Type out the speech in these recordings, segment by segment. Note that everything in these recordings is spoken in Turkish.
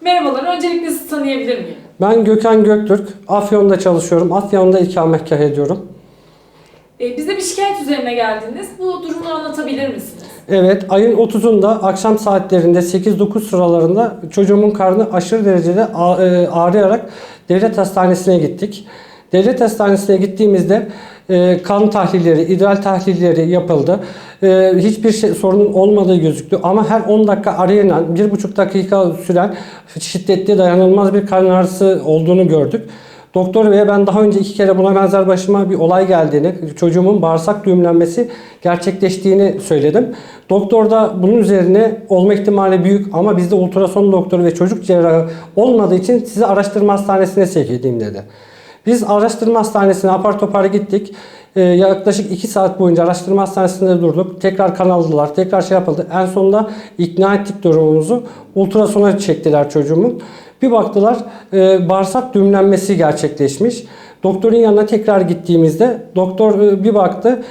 Merhabalar, öncelikle sizi tanıyabilir miyim? Ben Gökhan Göktürk. Afyon'da çalışıyorum. Afyon'da ikametgah ediyorum. Ee, bize bir şikayet üzerine geldiniz. Bu durumu anlatabilir misiniz? Evet, ayın 30'unda akşam saatlerinde 8-9 sıralarında çocuğumun karnı aşırı derecede e, ağrıyarak devlet hastanesine gittik. Devlet hastanesine gittiğimizde e, kan tahlilleri, idrar tahlilleri yapıldı. E, hiçbir şey, sorunun olmadığı gözüktü ama her 10 dakika arayan, 1,5 dakika süren şiddetli dayanılmaz bir karın ağrısı olduğunu gördük. Doktor beye ben daha önce iki kere buna benzer başıma bir olay geldiğini, çocuğumun bağırsak düğümlenmesi gerçekleştiğini söyledim. Doktor da bunun üzerine olma ihtimali büyük ama bizde ultrason doktoru ve çocuk cerrahı olmadığı için sizi araştırma hastanesine sevk dedi. Biz araştırma hastanesine apar topar gittik. Ee, yaklaşık 2 saat boyunca araştırma hastanesinde durduk. Tekrar kan aldılar, tekrar şey yapıldı. En sonunda ikna ettik durumumuzu. Ultrasona çektiler çocuğumun. Bir baktılar e, bağırsak düğümlenmesi gerçekleşmiş. Doktorun yanına tekrar gittiğimizde doktor e, bir baktı.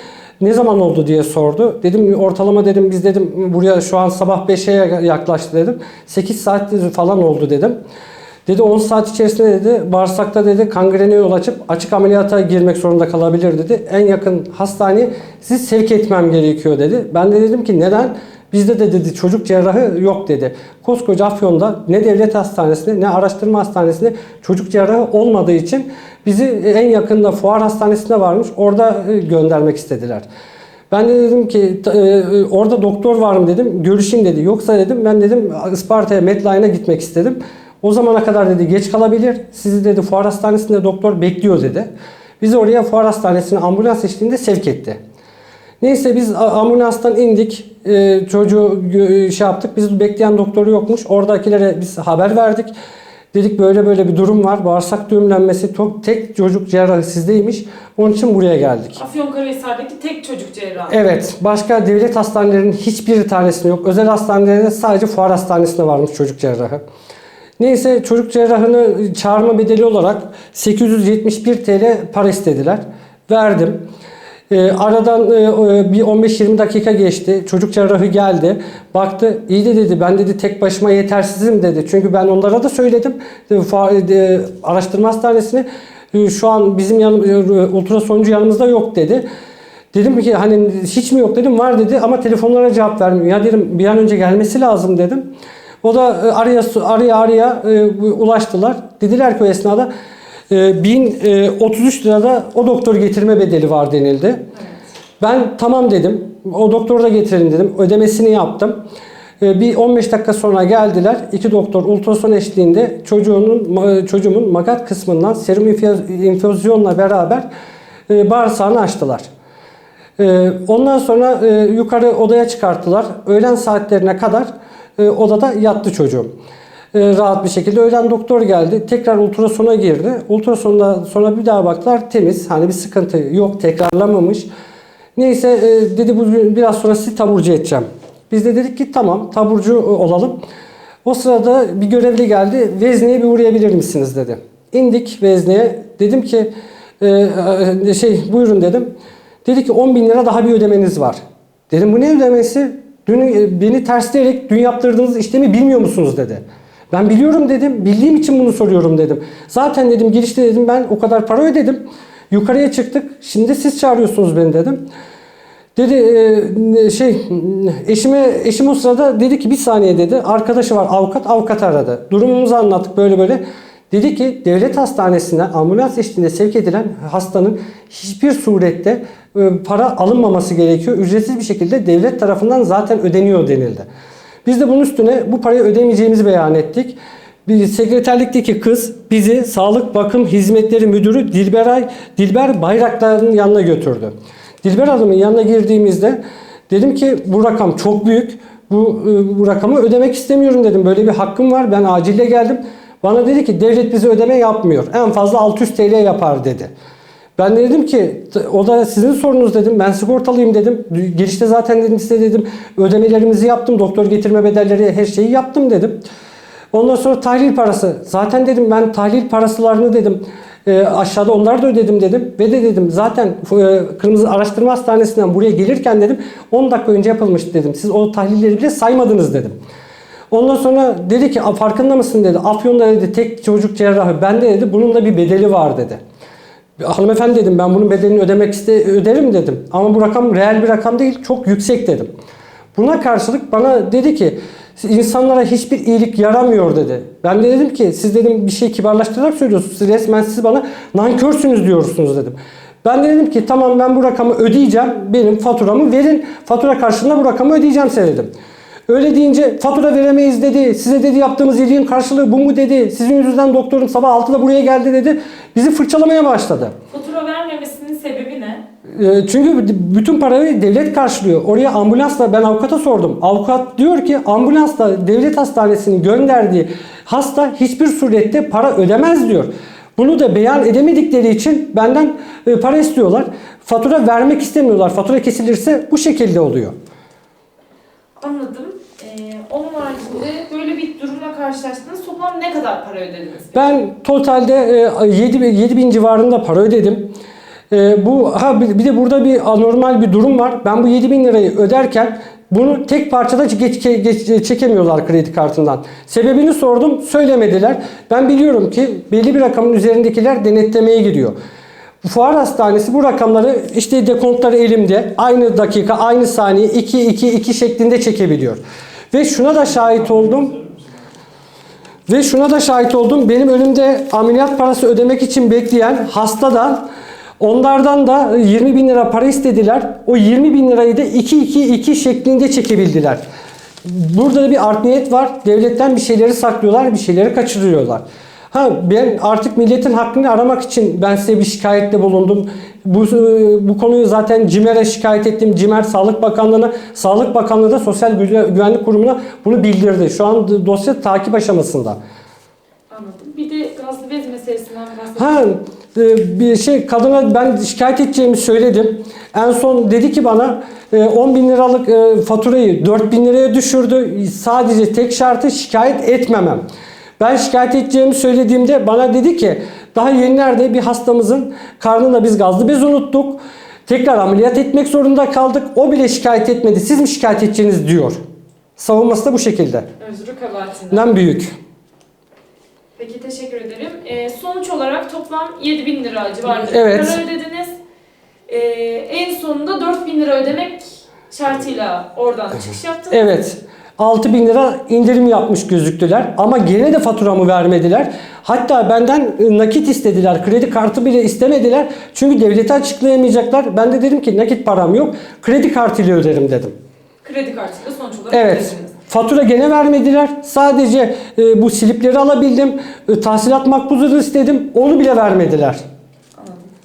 Ne zaman oldu diye sordu. Dedim ortalama dedim biz dedim buraya şu an sabah 5'e yaklaştı dedim. 8 saat falan oldu dedim. Dedi 10 saat içerisinde dedi bağırsakta dedi kangrene yol açıp açık ameliyata girmek zorunda kalabilir dedi. En yakın hastaneye sizi sevk etmem gerekiyor dedi. Ben de dedim ki neden? Bizde de dedi çocuk cerrahı yok dedi. Koskoca Afyon'da ne devlet hastanesinde ne araştırma hastanesinde çocuk cerrahı olmadığı için bizi en yakında fuar hastanesinde varmış orada e, göndermek istediler. Ben de dedim ki t- e, orada doktor var mı dedim. Görüşeyim dedi. Yoksa dedim ben dedim Isparta'ya Medline'a gitmek istedim. O zamana kadar dedi geç kalabilir. Sizi dedi fuar hastanesinde doktor bekliyor dedi. Bizi oraya fuar hastanesine ambulans eşliğinde sevk etti. Neyse biz ambulanstan indik. E, çocuğu şey yaptık. Biz bekleyen doktoru yokmuş. Oradakilere biz haber verdik. Dedik böyle böyle bir durum var. Bağırsak düğümlenmesi to- tek çocuk cerrahı sizdeymiş. Onun için buraya geldik. Afyonkarahisar'daki tek çocuk cerrahı. Evet, başka devlet hastanelerinin hiçbir tanesinde yok. Özel hastanelerde sadece fuar hastanesinde varmış çocuk cerrahı. Neyse çocuk cerrahını çağırma bedeli olarak 871 TL para istediler. Verdim. Ee, aradan e, e, bir 15-20 dakika geçti. Çocuk cerrahı geldi. Baktı. iyi de dedi ben dedi tek başıma yetersizim dedi. Çünkü ben onlara da söyledim. E, e, araştırma hastanesine e, şu an bizim yanım, e, ultrasoncu yanımızda yok dedi. Dedim ki hani hiç mi yok dedim var dedi ama telefonlara cevap vermiyor. Ya dedim bir an önce gelmesi lazım dedim. O da e, araya araya araya e, ulaştılar. Dediler ki o esnada e, 1033 lirada o doktor getirme bedeli var denildi. Ben tamam dedim. O doktoru da getirelim dedim. Ödemesini yaptım. E, Bir 15 dakika sonra geldiler. İki doktor ultrason eşliğinde çocuğunun e, çocuğumun makat kısmından serum infüz- infüzyonla beraber e, bağırsağını açtılar. Ondan sonra e, yukarı odaya çıkarttılar. Öğlen saatlerine kadar e, odada yattı çocuğum. E, Rahat bir şekilde. Öğlen doktor geldi. Tekrar ultrasona girdi. Ultrasonda sonra bir daha baktılar temiz. Hani bir sıkıntı yok. Tekrarlamamış. Neyse e, dedi bu biraz sonra sizi taburcu edeceğim. Biz de dedik ki tamam taburcu e, olalım. O sırada bir görevli geldi. Vezne'ye bir uğrayabilir misiniz dedi. İndik Vezne'ye. Dedim ki e, şey buyurun dedim. Dedi ki 10 bin lira daha bir ödemeniz var. Dedim bu ne ödemesi? Dün e, beni tersleyerek dün yaptırdığınız işlemi bilmiyor musunuz dedi. Ben biliyorum dedim. Bildiğim için bunu soruyorum dedim. Zaten dedim girişte dedim ben o kadar para ödedim. Yukarıya çıktık. Şimdi siz çağırıyorsunuz beni dedim. Dedi e, şey eşime eşim o sırada dedi ki bir saniye dedi. Arkadaşı var avukat avukat aradı. Durumumuzu anlattık böyle böyle. Dedi ki devlet hastanesine ambulans eşliğinde sevk edilen hastanın hiçbir surette e, para alınmaması gerekiyor. Ücretsiz bir şekilde devlet tarafından zaten ödeniyor denildi. Biz de bunun üstüne bu parayı ödemeyeceğimizi beyan ettik. Bir sekreterlikteki kız bizi Sağlık Bakım Hizmetleri Müdürü Dilberay Dilber Bayraktar'ın yanına götürdü. Dilber Hanım'ın yanına girdiğimizde dedim ki bu rakam çok büyük. Bu, e, bu rakamı ödemek istemiyorum dedim. Böyle bir hakkım var. Ben acille geldim. Bana dedi ki devlet bize ödeme yapmıyor. En fazla 600 TL yapar dedi. Ben de dedim ki o da sizin sorunuz dedim. Ben sigortalıyım dedim. Girişte zaten dedim size dedim ödemelerimizi yaptım. Doktor getirme bedelleri her şeyi yaptım dedim. Ondan sonra tahlil parası. Zaten dedim ben tahlil parasılarını dedim e, aşağıda onları da ödedim dedim. Ve de dedim zaten e, Kırmızı Araştırma Hastanesi'nden buraya gelirken dedim 10 dakika önce yapılmış dedim. Siz o tahlilleri bile saymadınız dedim. Ondan sonra dedi ki "A, farkında mısın dedi. Afyon'da dedi tek çocuk cerrahı. Bende dedi bunun da bir bedeli var dedi. Hanımefendi dedim ben bunun bedelini ödemek iste öderim dedim. Ama bu rakam reel bir rakam değil çok yüksek dedim. Buna karşılık bana dedi ki insanlara hiçbir iyilik yaramıyor dedi. Ben de dedim ki siz dedim bir şey kibarlaştırarak söylüyorsunuz. Siz resmen siz bana nankörsünüz diyorsunuz dedim. Ben de dedim ki tamam ben bu rakamı ödeyeceğim. Benim faturamı verin. Fatura karşılığında bu rakamı ödeyeceğim size dedim. Öyle deyince fatura veremeyiz dedi. Size dedi yaptığımız iyiliğin karşılığı bu mu dedi. Sizin yüzünden doktorum sabah 6'da buraya geldi dedi. Bizi fırçalamaya başladı. Fatura vermemesinin sebebi ne? E, Çünkü bütün parayı devlet karşılıyor. Oraya ambulansla ben avukata sordum. Avukat diyor ki ambulansla devlet hastanesinin gönderdiği hasta hiçbir surette para ödemez diyor. Bunu da beyan edemedikleri için benden e, para istiyorlar. Fatura vermek istemiyorlar. Fatura kesilirse bu şekilde oluyor. Anladım. Ee, onun haricinde böyle bir durumla karşılaştınız. Toplam ne kadar para ödediniz? Ben totalde e, 7, 7 bin civarında para ödedim. E, bu ha bir de burada bir anormal bir durum var. Ben bu 7 bin lirayı öderken bunu tek parçada geç, geç- çekemiyorlar kredi kartından. Sebebini sordum, söylemediler. Ben biliyorum ki belli bir rakamın üzerindekiler denetlemeye giriyor. Fuar Hastanesi bu rakamları işte dekontları elimde aynı dakika, aynı saniye 2 2 2 şeklinde çekebiliyor. Ve şuna da şahit oldum. Ve şuna da şahit oldum. Benim önümde ameliyat parası ödemek için bekleyen hastadan onlardan da 20 bin lira para istediler. O 20 bin lirayı da 2-2-2 şeklinde çekebildiler. Burada da bir art niyet var. Devletten bir şeyleri saklıyorlar, bir şeyleri kaçırıyorlar. Ha ben artık milletin hakkını aramak için ben size bir şikayette bulundum. Bu bu konuyu zaten CİMER'e şikayet ettim. CİMER Sağlık Bakanlığı'na, Sağlık Bakanlığı da Sosyal Güve- Güvenlik Kurumu'na bunu bildirdi. Şu an dosya takip aşamasında. Anladım. Bir de gazlı bez meselesinden bahsedelim. Ha e, bir şey kadına ben şikayet edeceğimi söyledim. En son dedi ki bana e, 10 bin liralık e, faturayı 4 bin liraya düşürdü. Sadece tek şartı şikayet etmemem. Ben şikayet edeceğimi söylediğimde bana dedi ki daha yenilerde bir hastamızın karnına biz gazlı bez unuttuk. Tekrar ameliyat etmek zorunda kaldık. O bile şikayet etmedi. Siz mi şikayet edeceğiniz diyor. Savunması da bu şekilde. Özrü kabahatinden. Büyük. Peki teşekkür ederim. Ee, sonuç olarak toplam 7 bin lira civarında Evet. para ödediniz. Ee, en sonunda 4 bin lira ödemek şartıyla oradan çıkış yaptınız. Evet. 6 bin lira indirim yapmış gözüktüler ama gene de faturamı vermediler. Hatta benden e, nakit istediler. Kredi kartı bile istemediler. Çünkü devlete açıklayamayacaklar. Ben de dedim ki nakit param yok. Kredi kartıyla öderim dedim. Kredi kartıyla sonuç olarak Evet. ödediniz. Fatura gene vermediler. Sadece e, bu slipleri alabildim. E, tahsilat makbuzunu istedim. Onu bile vermediler.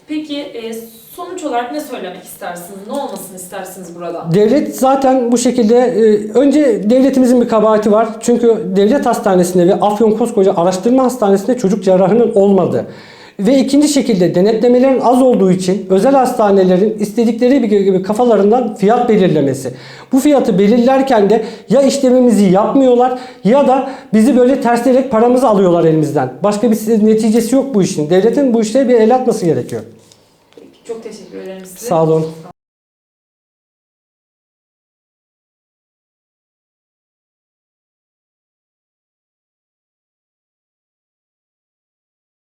Peki e, sonuç olarak ne söylemek istersiniz? Ne olmasını istersiniz burada? Devlet zaten bu şekilde e, önce devletimizin bir kabahati var. Çünkü devlet hastanesinde ve Afyon Koskoca Araştırma Hastanesi'nde çocuk cerrahının olmadı. Ve ikinci şekilde denetlemelerin az olduğu için özel hastanelerin istedikleri gibi kafalarından fiyat belirlemesi. Bu fiyatı belirlerken de ya işlemimizi yapmıyorlar ya da bizi böyle tersleyerek paramızı alıyorlar elimizden. Başka bir neticesi yok bu işin. Devletin bu işlere bir el atması gerekiyor. Çok teşekkür ederim size. Sağ olun.